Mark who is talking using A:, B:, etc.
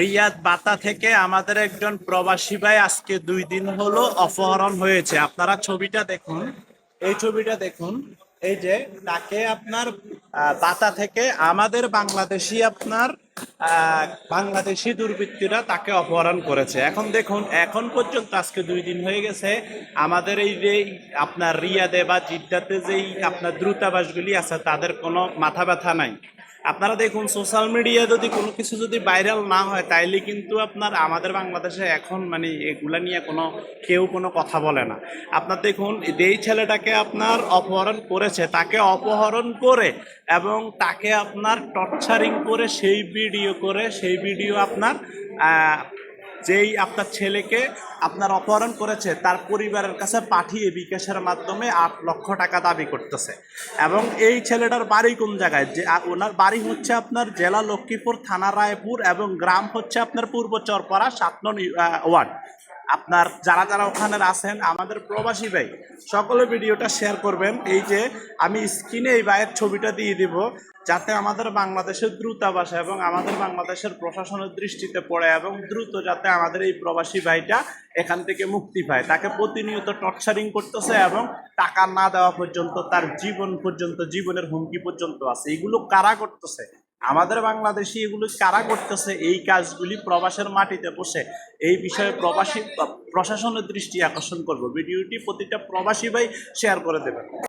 A: রিয়াদ বাতা থেকে আমাদের একজন প্রবাসী ভাই আজকে দুই দিন হলো অপহরণ হয়েছে। আপনারা ছবিটা দেখুন। এই ছবিটা দেখুন। এই যে তাকে আপনার বাতা থেকে আমাদের বাংলাদেশি আপনার বাংলাদেশি দুর্বৃত্তরা তাকে অপহরণ করেছে। এখন দেখুন, এখন পর্যন্ত আজকে দুই দিন হয়ে গেছে। আমাদের এই যে আপনার রিয়াদে বা জিদ্দাতে যেই আপনার দ্রুতাবাসগুলি আছে, তাদের কোনো মাথা ব্যথা নাই। আপনারা দেখুন সোশ্যাল মিডিয়া যদি কোনো কিছু যদি ভাইরাল না হয়, তাইলে কিন্তু আপনার আমাদের বাংলাদেশে এখন মানে এগুলা নিয়ে কোনো, কেউ কোনো কথা বলে না। আপনার দেখুন, যেই ছেলেটাকে আপনার অপহরণ করেছে, তাকে অপহরণ করে এবং তাকে আপনার টর্চারিং করে সেই ভিডিও করে, সেই ভিডিও আপনার যেই আপনার ছেলেকে আপনার অপহরণ করেছে, তার পরিবারের কাছে পাঠিয়ে বিকাশের মাধ্যমে আট লক্ষ টাকা দাবি করতেছে। এবং এই ছেলেটার বাড়ি কোন জায়গায়? যে ওনার বাড়ি হচ্ছে আপনার জেলা লক্ষ্মীপুর থানা রায়পুর এবং গ্রাম হচ্ছে আপনার পূর্ব চরপাড়া সাতন ওয়ার্ড। আপনার যারা যারা ওখানে আছেন, আমাদের প্রবাসী ভাই সকলে ভিডিওটা শেয়ার করবেন। এই যে আমি স্ক্রিনে এই ভাইয়ের ছবিটা দিয়ে দিব, যাতে আমাদের বাংলাদেশের দ্রুতাবাস এবং আমাদের বাংলাদেশের প্রশাসনের দৃষ্টিতে পড়ে এবং দ্রুত যাতে আমাদের এই প্রবাসী ভাইটা এখান থেকে মুক্তি পায়। তাকে প্রতিনিয়ত টর্চারিং করতেছে এবং টাকা না দেওয়া পর্যন্ত, তার জীবন পর্যন্ত, জীবনের হুমকি পর্যন্ত আছে। এগুলো কারা করতেছে? আমাদের বাংলাদেশি এগুলো কারা করতেছে? এই কাজগুলি প্রবাসের মাটিতে বসে। এই বিষয়ে প্রবাসী প্রশাসনের দৃষ্টি আকর্ষণ করব। ভিডিওটি প্রতিটা প্রবাসী ভাই শেয়ার করে দেবেন।